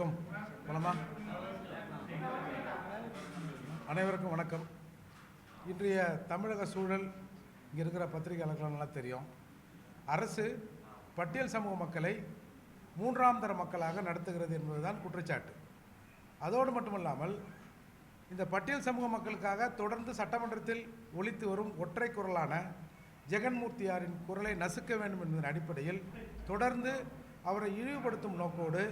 அனைவருக்கும் வணமா அனைவருக்கும் வணக்கம். இன்றைய தமிழக சூழல் இங்கே இருக்கிற பத்திரிகையாளர்கள் நல்லா தெரியும். அரசு பட்டியல் சமூக மக்களை மூன்றாம் தர மக்களாக நடத்துகிறது என்பதுதான் குற்றச்சாட்டு. அதோடு மட்டுமல்லாமல் இந்த பட்டியல் சமூக மக்களுக்காக தொடர்ந்து சட்டமன்றத்தில் ஒழித்து வரும் ஒற்றை குரலான ஜெகன்மூர்த்தியாரின் குரலை நசுக்க வேண்டும் என்பதன் அடிப்படையில் தொடர்ந்து அவரை இழிவுபடுத்தும் நோக்கோடு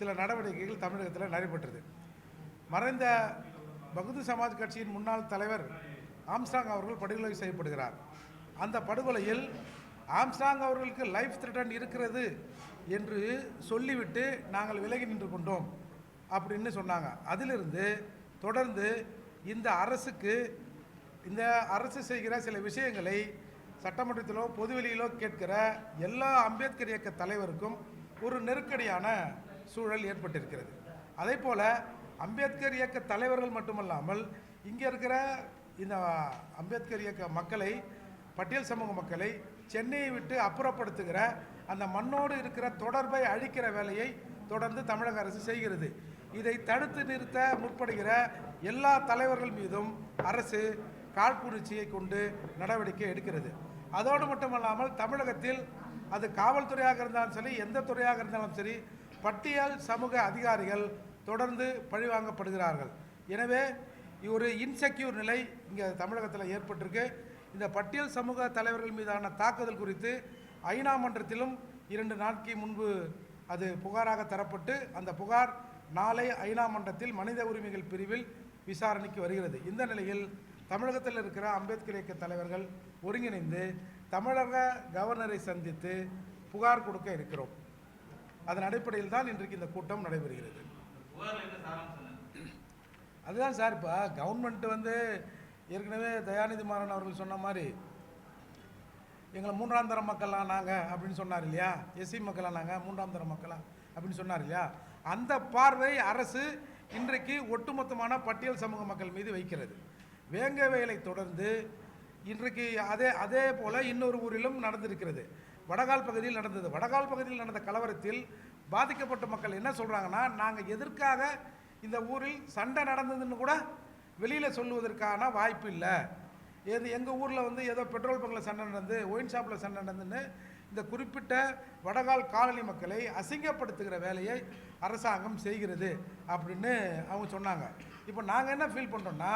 சில நடவடிக்கைகள் தமிழகத்தில் நடைபெற்றது. மறைந்த பகுது சமாஜ் கட்சியின் முன்னாள் தலைவர் ஆம்ஸ்டாங் அவர்கள் படுகொலை செய்யப்படுகிறார். அந்த படுகொலையில் ஆம்ஸ்டாங் அவர்களுக்கு லைஃப் த்ரெட்டன் இருக்கிறது என்று சொல்லிவிட்டு நாங்கள் விலகி நின்று கொண்டோம் அப்படின்னு சொன்னாங்க. அதிலிருந்து தொடர்ந்து இந்த அரசுக்கு இந்த அரசு செய்கிற சில விஷயங்களை சட்டமன்றத்திலோ பொதுவெளியிலோ கேட்கிற எல்லா அம்பேத்கர் இயக்க தலைவருக்கும் ஒரு நெருக்கடியான சூழல் ஏற்பட்டிருக்கிறது. அதே போல் அம்பேத்கர் இயக்க தலைவர்கள் மட்டுமல்லாமல் இங்கே இருக்கிற இந்த அம்பேத்கர் இயக்க மக்களை பட்டியல் சமூக மக்களை சென்னையை விட்டு அப்புறப்படுத்துகிற அந்த மண்ணோடு இருக்கிற தொடர்பை அழிக்கிற வேலையை தொடர்ந்து தமிழக அரசு செய்கிறது. இதை தடுத்து நிறுத்த முற்படுகிற எல்லா தலைவர்கள் மீதும் அரசு காழ்ப்புணர்ச்சியை கொண்டு நடவடிக்கை எடுக்கிறது. அதோடு மட்டுமல்லாமல் தமிழகத்தில் அது காவல்துறையாக இருந்தாலும் சரி எந்த துறையாக இருந்தாலும் சரி பட்டியல் சமூக அதிகாரிகள் தொடர்ந்து பழிவாங்கப்படுகிறார்கள். எனவே ஒரு இன்செக்யூர் நிலை இங்கே தமிழகத்தில் ஏற்பட்டிருக்கு. இந்த பட்டியல் சமூக தலைவர்கள் மீதான தாக்குதல் குறித்து ஐநா மன்றத்திலும் இரண்டு நாட்கள் முன்பு அது புகாராக தரப்பட்டு அந்த புகார் நாளை ஐநா மன்றத்தில் மனித உரிமைகள் பிரிவில் விசாரணைக்கு வருகிறது. இந்த நிலையில் தமிழகத்தில் இருக்கிற அம்பேத்கர் இயக்க தலைவர்கள் ஒருங்கிணைந்து தமிழக கவர்னரை சந்தித்து புகார் கொடுக்க இருக்கிறோம். அதன் அடிப்படையில் தான் இன்றைக்கு இந்த கூட்டம் நடைபெறுகிறது. அதுதான் சார் இப்போ கவர்மெண்ட் வந்து ஏற்கனவே தயாநிதி மாறன் அவர்கள் சொன்ன மாதிரி எங்களை மூன்றாம் தர மக்களாக நாங்கள் அப்படின்னு சொன்னார் இல்லையா? எஸ்சி மக்களாக நாங்கள் மூன்றாம் தர மக்களா? அப்படின்னு சொன்னார் இல்லையா? அந்த பார்வை அரசு இன்றைக்கு ஒட்டுமொத்தமான பட்டியல் சமூக மக்கள் மீது வைக்கிறது. வேங்க வேலை தொடர்ந்து இன்றைக்கு அதே அதே போல் இன்னொரு ஊரிலும் நடந்திருக்கிறது. வடகால் பகுதியில் நடந்தது. வடகால் பகுதியில் நடந்த கலவரத்தில் பாதிக்கப்பட்ட மக்கள் என்ன சொல்கிறாங்கன்னா நாங்கள் எதற்காக இந்த ஊரில் சண்டை நடந்ததுன்னு கூட வெளியில் சொல்லுவதற்கான வாய்ப்பு இல்லை. ஏது எங்கள் ஊரில் வந்து ஏதோ பெட்ரோல் பங்கில் சண்டை நடந்து ஒயின் ஷாப்பில் சண்டை நடந்துன்னு இந்த குறிப்பிட்ட வடகால் காலனி மக்களை அசிங்கப்படுத்துகிற வேலையை அரசாங்கம் செய்கிறது அப்படின்னு அவங்க சொன்னாங்க. இப்போ நாங்கள் என்ன ஃபீல் பண்ணுறோன்னா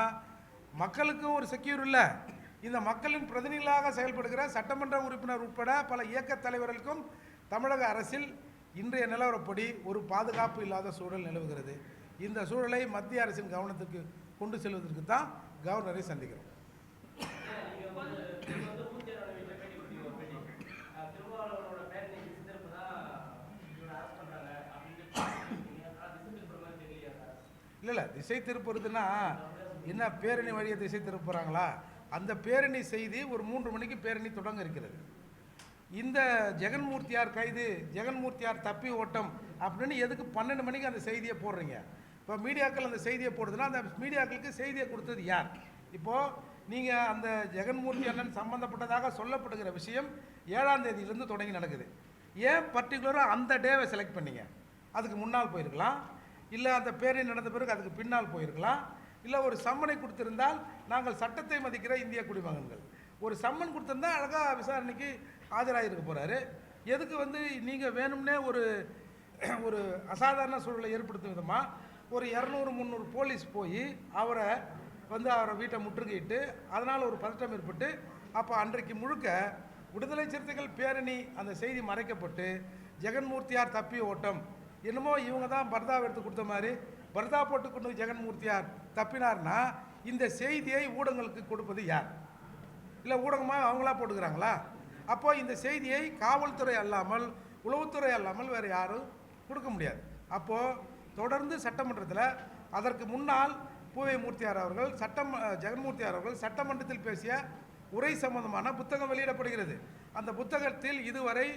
மக்களுக்கும் ஒரு செக்யூர் இல்லை. இந்த மக்களின் பிரதிநிதிகளாக செயல்படுகிற சட்டமன்ற உறுப்பினர் உட்பட பல இயக்க தலைவர்களுக்கும் தமிழக அரசில் இன்றைய நிலவரப்படி ஒரு பாதுகாப்பு இல்லாத சூழல் நிலவுகிறது. இந்த சூழலை மத்திய அரசின் கவனத்துக்கு கொண்டு செல்வதற்கு தான் கவர்னரை சந்திக்கிறோம். இல்லை இல்லை. திசை திருப்புறதுன்னா என்ன பேரணி வழியை திசை திருப்புறாங்களா? அந்த பேரணி செய்தி ஒரு மூன்று மணிக்கு பேரணி தொடங்க இருக்கிறது. இந்த ஜெகன்மூர்த்தியார் கைது ஜெகன்மூர்த்தியார் தப்பி ஓட்டம் அப்படின்னு எதுக்கு பன்னெண்டு மணிக்கு அந்த செய்தியை போடுறீங்க? இப்போ மீடியாக்கள் அந்த செய்தியை போடுதுன்னா அந்த மீடியாக்களுக்கு செய்தியை கொடுத்தது யார்? இப்போது நீங்கள் அந்த ஜெகன்மூர்த்தி அண்ணன் சம்மந்தப்பட்டதாக சொல்லப்படுகிற விஷயம் ஏழாம் தேதியிலேருந்து தொடங்கி நடக்குது. ஏன் பர்டிகுலராக அந்த டேவை செலக்ட் பண்ணீங்க? அதுக்கு முன்னால் போயிருக்கலாம். இல்லை அந்த பேரணி நடந்த பிறகு அதுக்கு பின்னால் போயிருக்கலாம். இல்லை ஒரு சம்மனை கொடுத்திருந்தால் நாங்கள் சட்டத்தை மதிக்கிற இந்திய குடிமகன்கள். ஒரு சம்மன் கொடுத்துருந்தா அழகாக விசாரணைக்கு ஆஜராகிருக்க போகிறாரு எதுக்கு வந்து நீங்கள் வேணும்னே ஒரு ஒரு அசாதாரண சூழலை ஏற்படுத்தும் விதமாக ஒரு இரநூறு முந்நூறு போலீஸ் போய் அவரை வந்து அவரை வீட்டை முற்றுகையிட்டு அதனால் ஒரு பதட்டம் ஏற்பட்டு அப்போ அன்றைக்கு முழுக்க விடுதலை சிறுத்தைகள் பேரணி அந்த செய்தி மறைக்கப்பட்டு ஜெகன்மூர்த்தியார் தப்பி ஓட்டம் என்னமோ இவங்க தான் பர்தாவை எடுத்து கொடுத்த மாதிரி பர்தா போட்டு கொண்டு ஜெகன்மூர்த்தியார் தப்பினார்னா இந்த செய்தியை ஊடகங்களுக்கு கொடுப்பது யார்? இல்லை ஊடகமாக அவங்களா போட்டுக்கிறாங்களா? அப்போ இந்த செய்தியை காவல்துறை அல்லாமல் உளவுத்துறை அல்லாமல் வேறு யாரும் கொடுக்க முடியாது. அப்போது தொடர்ந்து சட்டமன்றத்தில் அதற்கு முன்னால் பூவை மூர்த்தியார் அவர்கள் சட்டம் ஜெகன்மூர்த்தியார் அவர்கள் சட்டமன்றத்தில் பேசிய உரை சம்பந்தமான புத்தகம் வெளியிடப்படுகிறது. அந்த புத்தகத்தில் இதுவரை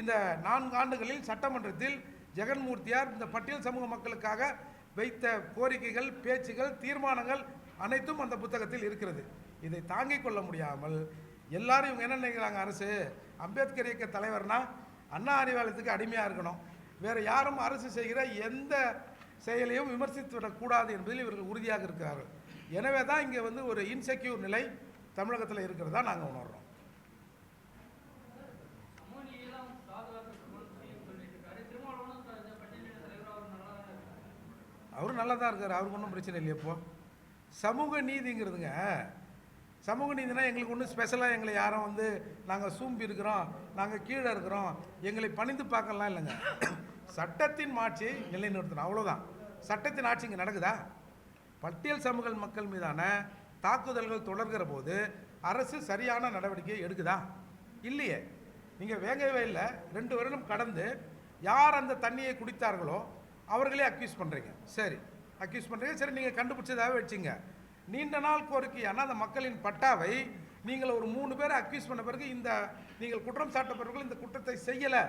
இந்த நான்கு ஆண்டுகளில் சட்டமன்றத்தில் ஜெகன்மூர்த்தியார் இந்த பட்டியல் சமூக மக்களுக்காக வைத்த கோரிக்கைகள் பேச்சுகள் தீர்மானங்கள் அனைத்தும் அந்த புத்தகத்தில் இருக்கிறது. இதை தாங்கிக் கொள்ள முடியாமல் எல்லாரும் இவங்க என்ன நினைக்கிறாங்க அரசு? அம்பேத்கர் இயக்க தலைவர்னா அண்ணா அறிவாலயத்துக்கு அடிமையாக இருக்கணும். வேறு யாரும் அரசு செய்கிற எந்த செயலையும் விமர்சித்து விடக்கூடாது என்பதில் இவர்கள் உறுதியாக இருக்கிறார்கள். எனவே தான் இங்கே வந்து ஒரு இன்செக்யூர் நிலை தமிழகத்தில் இருக்கிறதா நாங்கள் உணர்கிறோம் சமூக நீதியெல்லாம் பாதுகாக்கப்படும் சிஎம் சொல்லிட்டு இருக்காரு திருமாவளவனும் த- இந்த பட்டியலின தலைவர் அவர் நல்லா தான் இருக்காரு நல்லா தான் இருக்கார் அவருக்கு ஒன்றும் பிரச்சனை இல்லையே இப்போ. சமூக நீதிங்கிறதுங்க. சமூக நீதினா எங்களுக்கு ஒன்றும் ஸ்பெஷலாக எங்களை யாரும் வந்து நாங்கள் சூம்பி இருக்கிறோம் நாங்கள் கீழே இருக்கிறோம் எங்களை பணிந்து பார்க்கலாம் இல்லைங்க. சட்டத்தின் ஆட்சி நிலைநிறுத்தணும் அவ்வளோதான் சட்டத்தின் ஆட்சி இங்கே நடக்குதா? பட்டியல் சமூக மக்கள் மீதான தாக்குதல்கள் தொடர்கிற போது அரசு சரியான நடவடிக்கை எடுக்குதா? இல்லையே. நீங்கள் வேங்கவே இல்லை. ரெண்டு வருடம் கடந்து யார் அந்த தண்ணியை குடித்தார்களோ அவர்களே அக்யூஸ் பண்ணுறீங்க சரி அக்யூஸ் பண்ணுறீங்க சரி நீங்கள் கண்டுபிடிச்சதாகவே வச்சுங்க. நீண்ட நாள் கோரிக்கையான அந்த மக்களின் பட்டாவை நீங்கள் ஒரு மூணு பேரை அக்யூஸ் பண்ண பிறகு இந்த நீங்கள் குற்றம் சாட்டப்பட்டவர்கள் இந்த குற்றத்தை செய்யலை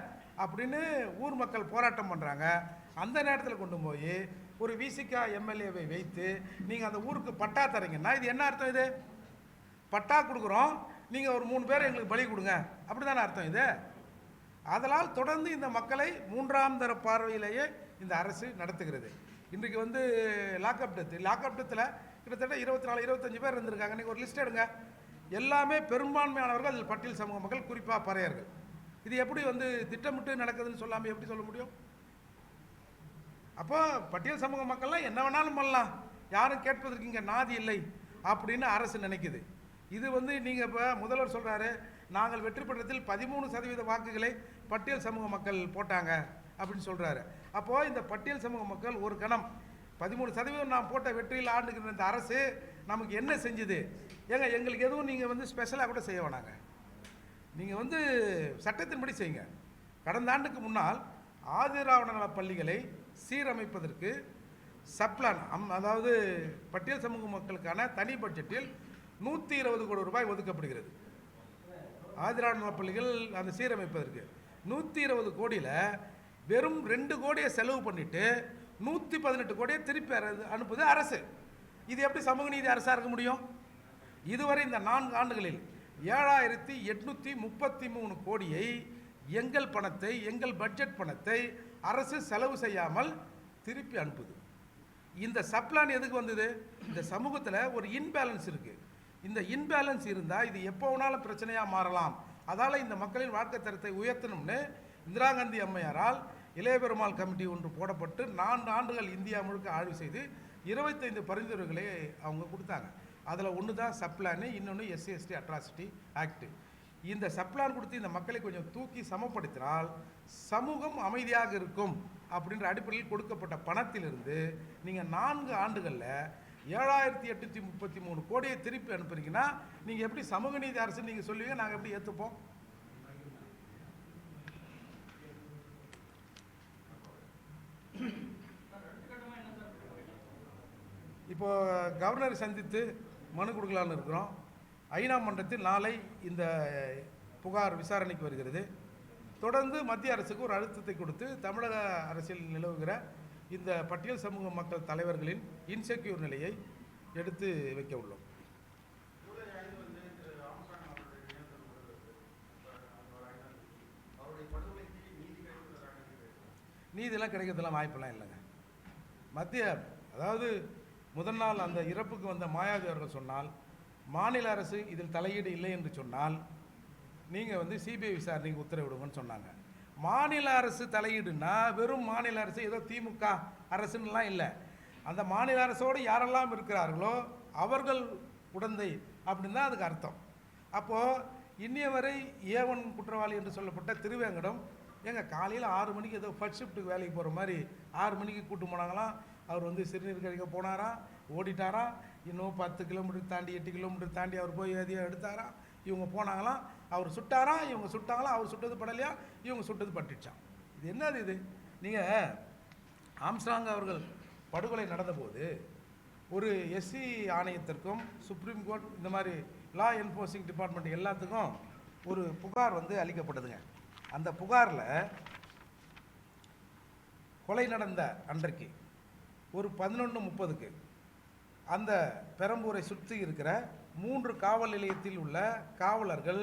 அப்படின்னு ஊர் மக்கள் போராட்டம் பண்ணுறாங்க அந்த நேரத்தில் கொண்டு போய் ஒரு விசிகா எம்எல்ஏவை வைத்து நீங்கள் அந்த ஊருக்கு பட்டா தரீங்கன்னா இது என்ன அர்த்தம் இது? பட்டா கொடுக்குறோம். நீங்கள் ஒரு மூணு பேர் எங்களுக்கு பலி கொடுங்க. அப்படி தானே அர்த்தம் இது? அதனால் தொடர்ந்து இந்த மக்களை மூன்றாம் தர பார்வையிலேயே இந்த அரசு நடத்துகிறது. இன்றைக்கு வந்து லாக்அப் டெத் லாக்அப் டெத்தில் கிட்டத்தட்ட இருபத்தி நாலு இருபத்தஞ்சு பேர் இருந்திருக்காங்க. நீங்கள் ஒரு லிஸ்ட் எடுங்க. எல்லாமே பெரும்பான்மையானவர்கள் அதில் பட்டியல் சமூக மக்கள் குறிப்பாக பறையர்கள். இது எப்படி வந்து திட்டமிட்டு நடக்குதுன்னு சொல்லாமல் எப்படி சொல்ல முடியும்? அப்போ பட்டியல் சமூக மக்கள்லாம் என்ன வேணாலும் பண்ணலாம். யாரும் கேட்பதற்கு இங்கே நாதி இல்லை அப்படின்னு அரசு நினைக்குது. இது வந்து நீங்கள் இப்போ முதல்வர் சொல்கிறாரு நாங்கள் வெற்றி பெற்றத்தில் பதிமூணு சதவீத வாக்குகளை பட்டியல் சமூக மக்கள் போட்டாங்க அப்படின்னு சொல்கிறாரு அப்போது இந்த பட்டியல் சமூக மக்கள் ஒரு கணம். பதிமூணு சதவீதம் நான் போட்ட வெற்றியில் ஆண்டுகிற இந்த அரசு நமக்கு என்ன செஞ்சுது? ஏங்க எங்களுக்கு எதுவும் நீங்கள் வந்து ஸ்பெஷலாக கூட செய்ய வேணாங்க. நீங்கள் வந்து சட்டத்தின்படி செய்யுங்க. கடந்த ஆண்டுக்கு முன்னால் ஆதிராவண பள்ளிகளை சீரமைப்பதற்கு சப்ளான் அம் அதாவது பட்டியல் சமூக மக்களுக்கான தனி பட்ஜெட்டில் நூற்றி இருபது கோடி ரூபாய் ஒதுக்கப்படுகிறது. ஆதிராவண பள்ளிகள் அந்த சீரமைப்பதற்கு நூற்றி இருபது கோடியில் வெறும் ரெண்டு கோடியை செலவு பண்ணிட்டு நூற்றி பதினெட்டு கோடியை திருப்பி அனுப்புது அரசு. இது எப்படி சமூக நீதி அரசாக இருக்க முடியும்? இதுவரை இந்த நான்கு ஆண்டுகளில் ஏழாயிரத்தி எட்நூற்றி முப்பத்தி மூணு கோடியை எங்கள் பணத்தை எங்கள் பட்ஜெட் பணத்தை அரசு செலவு செய்யாமல் திருப்பி அனுப்புது. இந்த சப்ளான் எதுக்கு வந்தது? இந்த சமூகத்தில் ஒரு இன்பேலன்ஸ் இருக்குது இந்த இன்பேலன்ஸ் இருந்தால் இது எப்போ வேணாலும் பிரச்சனையாக மாறலாம். அதால் இந்த மக்களின் வாழ்க்கை தரத்தை உயர்த்தணும்னு இந்திரா காந்தி அம்மையாரால் இளைய பெருமாள் கமிட்டி ஒன்று போடப்பட்டு நான்கு ஆண்டுகள் இந்தியா முழுக்க ஆய்வு செய்து இருபத்தைந்து பரிந்துரைகளை அவங்க கொடுத்தாங்க. அதில் ஒன்று தான் சப்ளானு இன்னொன்று எஸ்சி எஸ்டி அட்ராசிட்டி ஆக்ட் இந்த சப்ளான் கொடுத்து இந்த மக்களை கொஞ்சம் தூக்கி சமப்படுத்தினால் சமூகம் அமைதியாக இருக்கும் அப்படின்ற அடிப்படையில் கொடுக்கப்பட்ட பணத்திலிருந்து நீங்கள் நான்கு ஆண்டுகளில் ஏழாயிரத்தி எட்நூற்றி முப்பத்தி மூணு கோடியை திருப்பி அனுப்புறீங்கன்னா நீங்கள் எப்படி சமூக நீதி அரசு நீங்கள் சொல்லுவீங்க நாங்கள் எப்படி ஏற்றுப்போம் இப்போது கவர்னரை சந்தித்து மனு கொடுக்கலான்னு இருக்கிறோம். ஐநா மன்றத்தில் நாளை இந்த புகார் விசாரணைக்கு வருகிறது. தொடர்ந்து மத்திய அரசுக்கு ஒரு அழுத்தத்தை கொடுத்து தமிழக அரசியல் நிலவுகிற இந்த பட்டியல் சமூக மக்கள் தலைவர்களின் இன்செக்யூர் நிலையை எடுத்து வைக்க உள்ளோம். நீதியெல்லாம் கிடைக்கிறதுலாம் வாய்ப்பெல்லாம் இல்லைங்க. மத்திய அதாவது முதல் நாள் அந்த இறப்புக்கு வந்த மாயாவதி அவர்கள் சொன்னால் மாநில அரசு இதில் தலையீடு இல்லை என்று சொன்னால் நீங்கள் வந்து சிபிஐ விசாரணைக்கு உத்தரவிடுங்கன்னு சொன்னாங்க. மாநில அரசு தலையீடுன்னா வெறும் மாநில அரசு ஏதோ திமுக அரசுன்னெலாம் இல்லை. அந்த மாநில அரசோடு யாரெல்லாம் இருக்கிறார்களோ அவர்கள் உடந்தை அப்படின்னு தான் அதுக்கு அர்த்தம். அப்போது இன்னைய வரை ஏவன் குற்றவாளி என்று சொல்லப்பட்ட திருவேங்கடம் ஏங்க காலையில் ஆறு மணிக்கு ஏதோ ஃபர்ஸ்ட் ஷிஃப்ட்டுக்கு வேலைக்கு போகிற மாதிரி ஆறு மணிக்கு கூட்டு போனாங்களாம். அவர் வந்து சிறுநீர் கழிக்க போனாராம் ஓடிட்டாராம் இன்னும் பத்து கிலோமீட்டர் தாண்டி எட்டு கிலோமீட்டர் தாண்டி அவர் போய் எதையோ எடுத்தாராம் இவங்க போனாங்களாம் அவர் சுட்டாராம் இவங்க சுட்டாங்களாம் அவர் சுட்டது படலையா? இவங்க சுட்டது பட்டுச்சான் இது என்னது இது? நீங்கள் ஆம்ஸ்ட்ராங் அவர்கள் படுகொலை நடந்தபோது ஒரு எஸ்சி ஆணையத்திற்கும் சுப்ரீம் கோர்ட் இந்த மாதிரி லா என்ஃபோர்ஸிங் டிபார்ட்மெண்ட் எல்லாத்துக்கும் ஒரு புகார் வந்து அளிக்கப்பட்டதுங்க. அந்த புகாரில் கொலை நடந்த அன்றைக்கு ஒரு பதினொன்று முப்பதுக்கு. அந்த பெரம்பூரை சுற்றி இருக்கிற மூன்று காவல் நிலையத்தில் உள்ள காவலர்கள்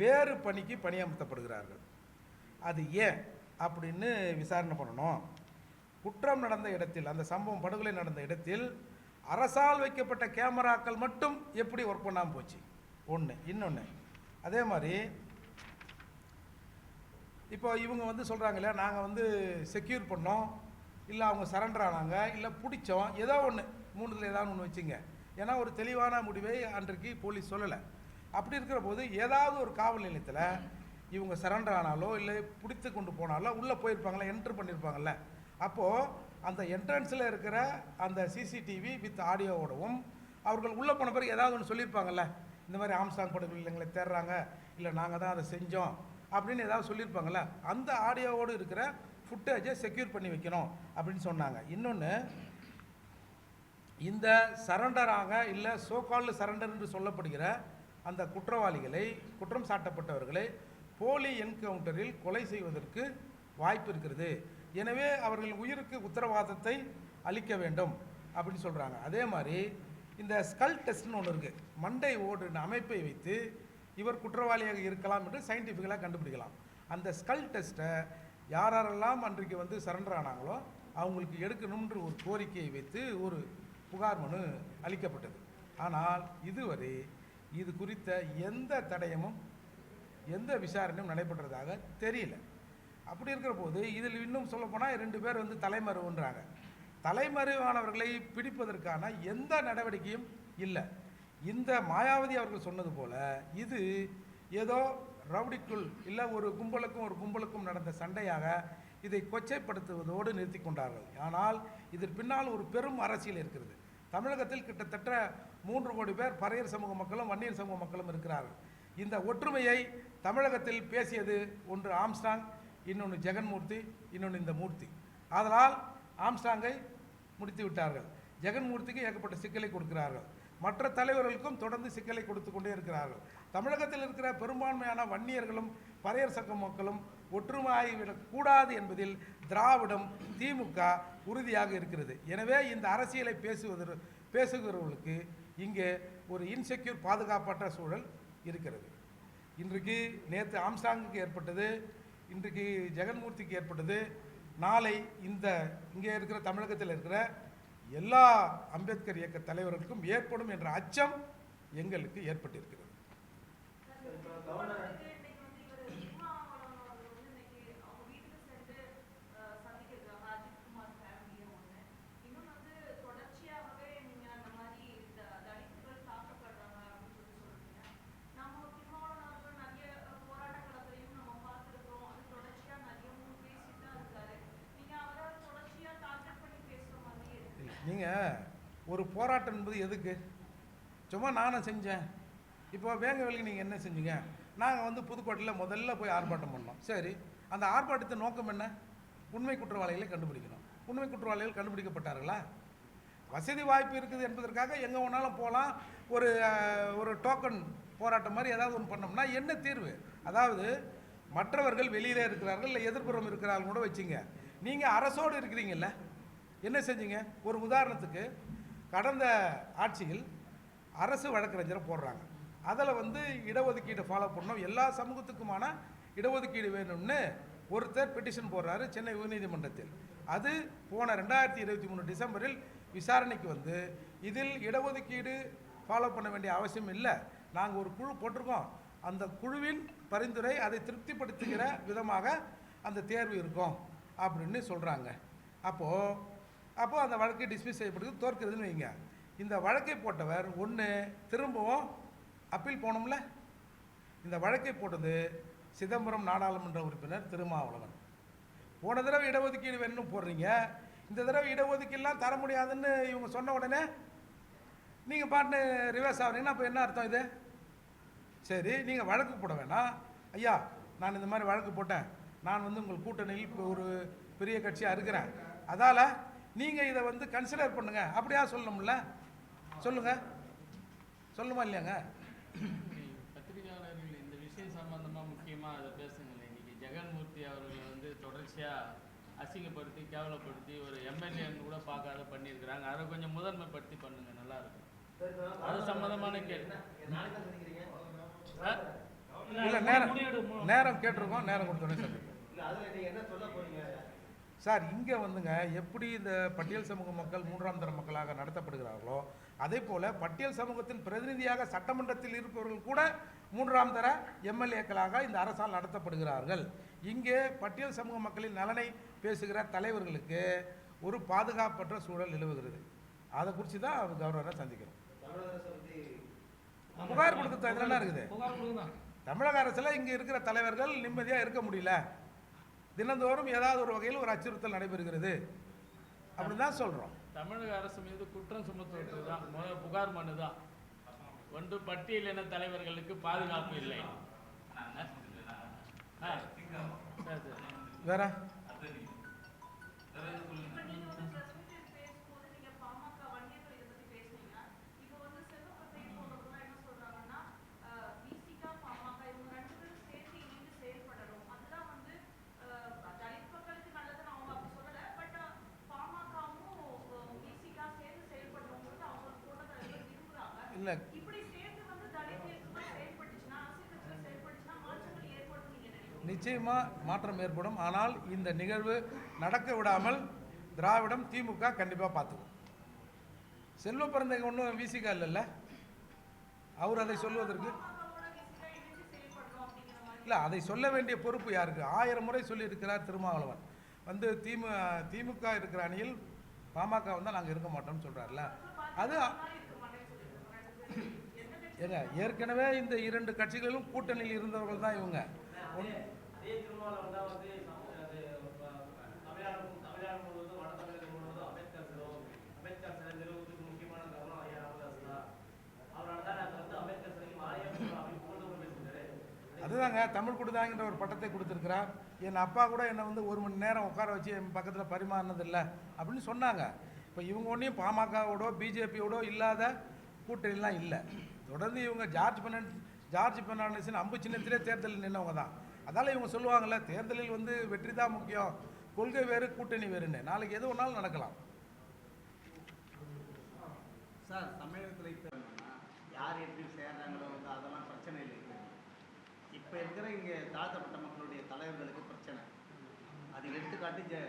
வேறு பணிக்கு பணியமர்த்தப்படுகிறார்கள். அது ஏன் அப்படின்னு விசாரணை பண்ணணும். குற்றம் நடந்த இடத்தில் அந்த சம்பவம் படுகொலை நடந்த இடத்தில் அரசால் வைக்கப்பட்ட கேமராக்கள் மட்டும் எப்படி ஒர்க் பண்ணாமல் போச்சு? ஒன்று இன்னொன்று அதே மாதிரி இப்போ இவங்க வந்து சொல்கிறாங்க இல்லையா நாங்கள் வந்து செக்யூர் பண்ணோம். இல்லை அவங்க சரண்டர் ஆனாங்க இல்லை பிடிச்சோம் ஏதோ ஒன்று மூணுத்தில் ஏதாவது ஒன்று வச்சுங்க. ஏன்னா ஒரு தெளிவான முடிவை அன்றைக்கு போலீஸ் சொல்லலை. அப்படி இருக்கிற போது ஏதாவது ஒரு காவல் நிலையத்தில் இவங்க சரண்டர் ஆனாலோ இல்லை பிடித்து கொண்டு போனாலோ உள்ளே போயிருப்பாங்களா என்ட்ரு பண்ணியிருப்பாங்கல்ல அப்போது அந்த என்ட்ரன்ஸில் இருக்கிற அந்த சிசிடிவி வித் ஆடியோவோடவும் அவர்கள் உள்ளே போன பிறகு ஏதாவது ஒன்று சொல்லியிருப்பாங்கல்ல இந்த மாதிரி ஆம்சாங் படுகொலை எங்களை தேடுறாங்க. இல்லை நாங்கள் தான் அதை செஞ்சோம். அப்படின்னு ஏதாவது சொல்லியிருப்பாங்கல்ல அந்த ஆடியோவோடு இருக்கிற ஃபுட்டேஜை செக்யூர் பண்ணி வைக்கணும் அப்படின்னு சொன்னாங்க. இன்னொன்று இந்த சரண்டராக இல்லை சோகால்டு சரண்டர் என்று சொல்லப்படுகிற அந்த குற்றவாளிகளை குற்றம் சாட்டப்பட்டவர்களை போலி என்கவுண்டரில் கொலை செய்வதற்கு வாய்ப்பு இருக்கிறது. எனவே அவர்கள் உயிருக்கு உத்தரவாதத்தை அளிக்க வேண்டும் அப்படின்னு சொல்கிறாங்க அதே மாதிரி இந்த ஸ்கல் டெஸ்ட்னு ஒன்று இருக்குது மண்டை ஓடு அமைப்பை வைத்து இவர் குற்றவாளியாக இருக்கலாம் என்று சயின்டிஃபிக்கலாக கண்டுபிடிக்கலாம். அந்த ஸ்கல் டெஸ்ட்டை யார் யாரெல்லாம் அன்றைக்கு வந்து சரண்டர் ஆனாங்களோ அவங்களுக்கு எடுக்கணும்ன்ற ஒரு கோரிக்கையை வைத்து ஒரு புகார் மனு அளிக்கப்பட்டது. ஆனால் இதுவரை இது குறித்த எந்த தடயமும் எந்த விசாரணையும் நடைபெற்றதாக தெரியல. அப்படி இருக்கிற போது இதில் இன்னும் சொல்லப்போனால் ரெண்டு பேர் வந்து தலைமறைவுன்றாங்க. தலைமறைவானவர்களை பிடிப்பதற்கான எந்த நடவடிக்கையும் இல்லை. இந்த மாயாவதி அவர்கள் சொன்னது போல இது ஏதோ ரவுடிக்குள் இல்லை ஒரு கும்பலுக்கும் ஒரு கும்பலுக்கும் நடந்த சண்டையாக இதை கொச்சைப்படுத்துவதோடு நிறுத்தி கொண்டார்கள். ஆனால் இதற்கு பின்னால் ஒரு பெரும் அரசியல் இருக்கிறது. தமிழகத்தில் கிட்டத்தட்ட மூன்று கோடி பேர் பறையர் சமூக மக்களும் வன்னியர் சமூக மக்களும் இருக்கிறார்கள். இந்த ஒற்றுமையை தமிழகத்தில் பேசியது ஒன்று ஆம்ஸ்டாங் இன்னொன்று ஜெகன்மூர்த்தி இன்னொன்று இந்த மூர்த்தி. அதனால் ஆம்ஸ்டாங்கை முடித்து விட்டார்கள் ஜெகன்மூர்த்திக்கு ஏகப்பட்ட சிக்கலை கொடுக்கிறார்கள். மற்ற தலைவர்களுக்கும் தொடர்ந்து சிக்கலை கொடுத்து கொண்டே இருக்கிறார்கள். தமிழகத்தில் இருக்கிற பெரும்பான்மையான வன்னியர்களும் பறையர் சங்க மக்களும் ஒற்றுமையாகிவிடக் கூடாது என்பதில் திராவிடம் திமுக உறுதியாக இருக்கிறது. எனவே இந்த அரசியலை பேசுவதற்கு பேசுகிறவர்களுக்கு இங்கே ஒரு இன்செக்யூர் பாதுகாப்பற்ற சூழல் இருக்கிறது. இன்றைக்கு நேற்று ஆம்சாங்குக்கு ஏற்பட்டது இன்றைக்கு ஜெகன்மூர்த்திக்கு ஏற்பட்டது. நாளை இந்த இங்கே இருக்கிற தமிழகத்தில் இருக்கிற எல்லா அம்பேத்கர் இயக்க தலைவர்களுக்கும் ஏற்படும் என்ற அச்சம் எங்களுக்கு ஏற்பட்டிருக்கிறது. நீங்கள் ஒரு போராட்டம் என்பது எதுக்கு? சும்மா நானும் செஞ்சேன். இப்போ வேங்கவேலுக்கு நீங்கள் என்ன செஞ்சீங்க? நாங்கள் வந்து புதுக்கோட்டையில் முதல்ல போய் ஆர்ப்பாட்டம் பண்ணோம். சரி அந்த ஆர்ப்பாட்டத்தின் நோக்கம் என்ன? உண்மை குற்றவாளிகளை கண்டுபிடிக்கணும். உண்மை குற்றவாளிகள் கண்டுபிடிக்கப்பட்டார்களா? வசதி வாய்ப்பு இருக்குது என்பதற்காக எங்கே வேணாலும் போகலாம் ஒரு ஒரு டோக்கன் போராட்டம் மாதிரி ஏதாவது ஒன்று பண்ணோம்னா என்ன தீர்வு? அதாவது மற்றவர்கள் வெளியிலே இருக்கிறார்கள் இல்லை எதிர்ப்புறம் இருக்கிறார்கள் கூட வச்சுங்க. நீங்கள் அரசோடு இருக்கிறீங்கல்ல? என்ன செஞ்சீங்க? ஒரு உதாரணத்துக்கு கடந்த ஆட்சியில் அரசு வழக்கறிஞரை போடுறாங்க. அதில் வந்து இடஒதுக்கீடு ஃபாலோ பண்ணோம் எல்லா சமூகத்துக்குமான இடஒதுக்கீடு வேணும்னு ஒருத்தர் பெட்டிஷன் போடுறாரு சென்னை உயர்நீதிமன்றத்தில். அது போன ரெண்டாயிரத்தி இருபத்தி மூணு டிசம்பரில் விசாரணைக்கு வந்து இதில் இடஒதுக்கீடு ஃபாலோ பண்ண வேண்டிய அவசியம் இல்லை. நாங்கள் ஒரு குழு போட்டிருக்கோம். அந்த குழுவின் பரிந்துரை அதை திருப்திப்படுத்துகிற விதமாக அந்த தேர்வு இருக்கும் அப்படின்னு சொல்கிறாங்க அப்போது அப்போது அந்த வழக்கு டிஸ்மிஸ் செய்யப்படுது தோற்கிறதுன்னு வைங்க. இந்த வழக்கை போட்டவர் ஒன்று திரும்பவும் அப்பீல் போனோம்ல இந்த வழக்கை போட்டது சிதம்பரம் நாடாளுமன்ற உறுப்பினர் திருமாவளவன். போன தடவை இடஒதுக்கீடு வேணும்னு போடுறீங்க. இந்த தடவை இடஒதுக்கீடுலாம் தர முடியாதுன்னு இவங்க சொன்ன உடனே நீங்கள் பாட்டு ரிவர்ஸ் ஆகுறீங்கன்னா அப்போ என்ன அர்த்தம் இது? சரி நீங்கள் வழக்கு போட வேணாம். ஐயா நான் இந்த மாதிரி வழக்கு போட்டேன். நான் வந்து உங்கள் கூட்டணியில் ஒரு பெரிய கட்சியாக இருக்கிறேன். அதால் நீங்கள் இதை வந்து கன்சிடர் பண்ணுங்க. அப்படியா சொல்லணும்ல? சொல்லுங்கள் சொல்லுமா இல்லையாங்க? பத்திரிகையாளர்கள் இந்த விஷயம் சம்பந்தமா முக்கியமா அதை பேசுங்களேன். இன்னைக்கு ஜெகன்மூர்த்தி அவர்களை வந்து தொடர்ச்சியா அசிங்கப்படுத்தி கேவலப்படுத்தி ஒரு எம்எல்ஏன்னு கூட பார்க்காத பண்ணியிருக்கிறாங்க. அதை கொஞ்சம் முதன்மைப்படுத்தி பண்ணுங்க. நல்லா இருக்கும். அது சம்பந்தமான கேள்வி? இல்லை நேரம் நேரம் கேட்டிருக்கோம். நேரம் கொடுத்தோன்னே சொல்லுங்கள் சார் இங்கே வந்துங்க எப்படி இந்த பட்டியல் சமூக மக்கள் மூன்றாம் தர மக்களாக நடத்தப்படுகிறார்களோ அதே போல் பட்டியல் சமூகத்தின் பிரதிநிதியாக சட்டமன்றத்தில் இருப்பவர்கள் கூட மூன்றாம் தர எம்எல்ஏக்களாக இந்த அரசால் நடத்தப்படுகிறார்கள். இங்கே பட்டியல் சமூக மக்களின் நலனை பேசுகிற தலைவர்களுக்கு ஒரு பாதுகாப்பற்ற சூழல் நிலவுகிறது. அதை குறித்து தான் கவர்னரை சந்திக்கிறோம். புகார் கொடுக்க இதில் என்ன இருக்குது தமிழக அரசில் இங்கே இருக்கிற தலைவர்கள் நிம்மதியாக இருக்க முடியல. தினந்தோறும் ஏதாவது ஒரு வகையில் ஒரு அச்சுறுத்தல் நடைபெறுகிறது. அப்படின்னு தான் சொல்கிறோம் தமிழக அரசு மீது குற்றம் சுமத்துவது தான் முதல் புகார் மனு தான் ஒன்று பட்டியலின தலைவர்களுக்கு பாதுகாப்பு இல்லை. வேற இப்ப நீங்க வந்து press meet பேசும்போது நீங்க பாமக வன்னியர்கள் இதை பத்தி பேசுனீங்க. இப்போ வந்து செல்வப்பிரசாத் போன்றவங்கலாம் என்ன சொல்றாங்கன்னா, அஹ், விசிகா, பாமக இவங்க ரெண்டு பேரும் சேர்த்து இணைந்து செயல்படணும். அதுதான் வந்து, அஹ், தலித் மக்களுக்கு நல்லதுன்னு அவங்க அப்படி சொல்லல. But, அஹ், பாமகவும், அஹ், விசிகா சேர்ந்து செயல்படணுங்கிறது அவங்க போட்ட தலைவர் விரும்புறாங்க. இல்லை இப்படி சேர்ந்து வந்து தலித் இயக்கங்கள் செயல்பட்டுச்சுன்னா, அரசியல் கட்சிகள் செயல்பட்டுச்சுன்னா மாற்றங்கள் ஏற்படும் நீங்க நினைக்கிறீங்க நிச்சயமாக மாற்றம் ஏற்படும். ஆனால் இந்த நிகழ்வு நடக்க விடாமல் திராவிடம் திமுக கண்டிப்பாக பார்த்துக்கும். செல்வ பிறந்தங்க ஒன்றும் விசிகா இல்லைல்ல? அவர் அதை சொல்வதற்கு இல்லை அதை சொல்ல வேண்டிய பொறுப்பு யாருக்கு? ஆயிரம் முறை சொல்லியிருக்கிறார் திருமாவளவன். வந்து திமு திமுக இருக்கிற அணியில் பாமக வந்தால் நாங்கள் இருக்க மாட்டோம்னு சொல்கிறார்ல அது ஏங்க ஏற்கனவே இந்த இரண்டு கட்சிகளிலும் கூட்டணியில் இருந்தவர்கள் தான் இவங்க அதுதாங்க தமிழ் கொடுத்தாங்கிற ஒரு பட்டத்தை கொடுத்துருக்குறார். என் அப்பா கூட என்னை வந்து ஒரு மணி நேரம் உட்கார வச்சு என் பக்கத்தில் பரிமாறினதில்லை அப்படின்னு சொன்னாங்க. இப்போ இவங்க ஒன்றையும் பாமகவோடோ பிஜேபியோடோ இல்லாத கூட்டணிலாம் இல்லை. தொடர்ந்து இவங்க ஜார்ஜ் பெர்னாண்ட் ஜார்ஜ் பெர்னாண்டஸின் அம்பு சின்னத்திலே தேர்தலில் நின்றவங்க தான். அதனால் இவங்க சொல்லுவாங்கள்ல தேர்தலில் வந்து வெற்றி தான் முக்கியம். கொள்கை வேறு கூட்டணி வேறுன்னு. நாளைக்கு எது ஒன்றாலும் நடக்கலாம். சார் தமிழகத்தில் இப்போ யார் எப்படி சேர்றாங்களோ வந்து அதெல்லாம் பிரச்சனை இல்லை இப்போ. இருக்கிற இங்கே தாழ்த்தப்பட்ட மக்களுடைய தலைவர்களுக்கு பிரச்சனை. அது எடுத்துக்காட்டி ஜெ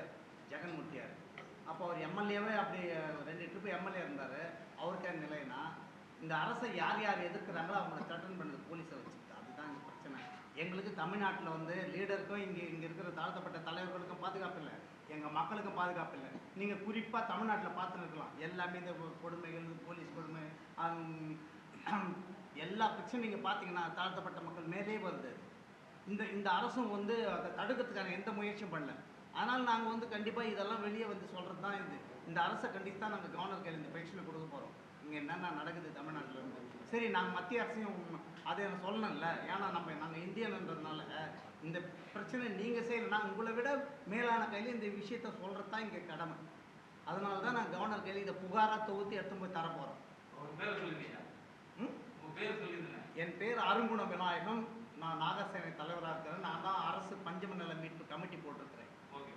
ஜெகன்மூர்த்தியார். அப்போ அவர் எம்எல்ஏவே அப்படி ரெண்டு ட்ரிப்பு எம்எல்ஏ இருந்தார். அவருக்கு என்ன நிலைனா இந்த அரசை யார் யார் எதிர்க்கிறாங்களோ அவங்களை த்ரெட்டன் பண்ணுறது போலீஸை வச்சுக்கிட்டு அதுதான் இங்கே பிரச்சனை. எங்களுக்கு தமிழ்நாட்டில் வந்து லீடருக்கும் இங்கே இங்கே இருக்கிற தாழ்த்தப்பட்ட தலைவர்களுக்கும் பாதுகாப்பு இல்லை. எங்கள் மக்களுக்கும் பாதுகாப்பு இல்லை. நீங்கள் குறிப்பாக தமிழ்நாட்டில் பார்த்துன்னு இருக்கலாம் எல்லாமே இந்த கொடுமைகள் போலீஸ் கொடுமை எல்லா பிரச்சனையும் நீங்கள் பார்த்தீங்கன்னா தாழ்த்தப்பட்ட மக்கள் மேலே வருது. இந்த இந்த அரசும் வந்து அதை தடுக்கிறதுக்கான எந்த முயற்சியும் பண்ணல. ஆனால் நாங்கள் வந்து கண்டிப்பாக இதெல்லாம் வெளியே வந்து சொல்கிறது தான் இது. இந்த அரசை கண்டித்து தான் நாங்கள் கவர்னர் கையில் இந்த பென்ஷனை கொடுக்க போகிறோம் இங்கே என்னென்ன நடக்குது தமிழ்நாட்டில் இருந்து சரி நாங்கள் மத்திய அரசையும் அதை நான் சொல்லணும்ல. ஏன்னா நம்ம நாங்கள் இந்தியன்ன்றதுனால இந்த பிரச்சனை நீங்கள் செய்யலைன்னா உங்களை விட மேலான கையில் இந்த விஷயத்த சொல்கிறது தான் இங்கே கடமை. அதனால தான் நான் கவர்னர் கையில் இதை புகாராக தொகுத்து எடுத்து போய் தர போகிறோம் உங்க பேர் சொல்லுங்க. ம்? உங்க பேர் சொல்லிடுங்க என் பேர் அருங்குண விநாயகம் நான் நாகசேனை தலைவராக இருக்கிறேன். நான் தான் அரசு பஞ்சம நல மீட்பு கமிட்டி போட்டிருக்கிறேன். ஓகே.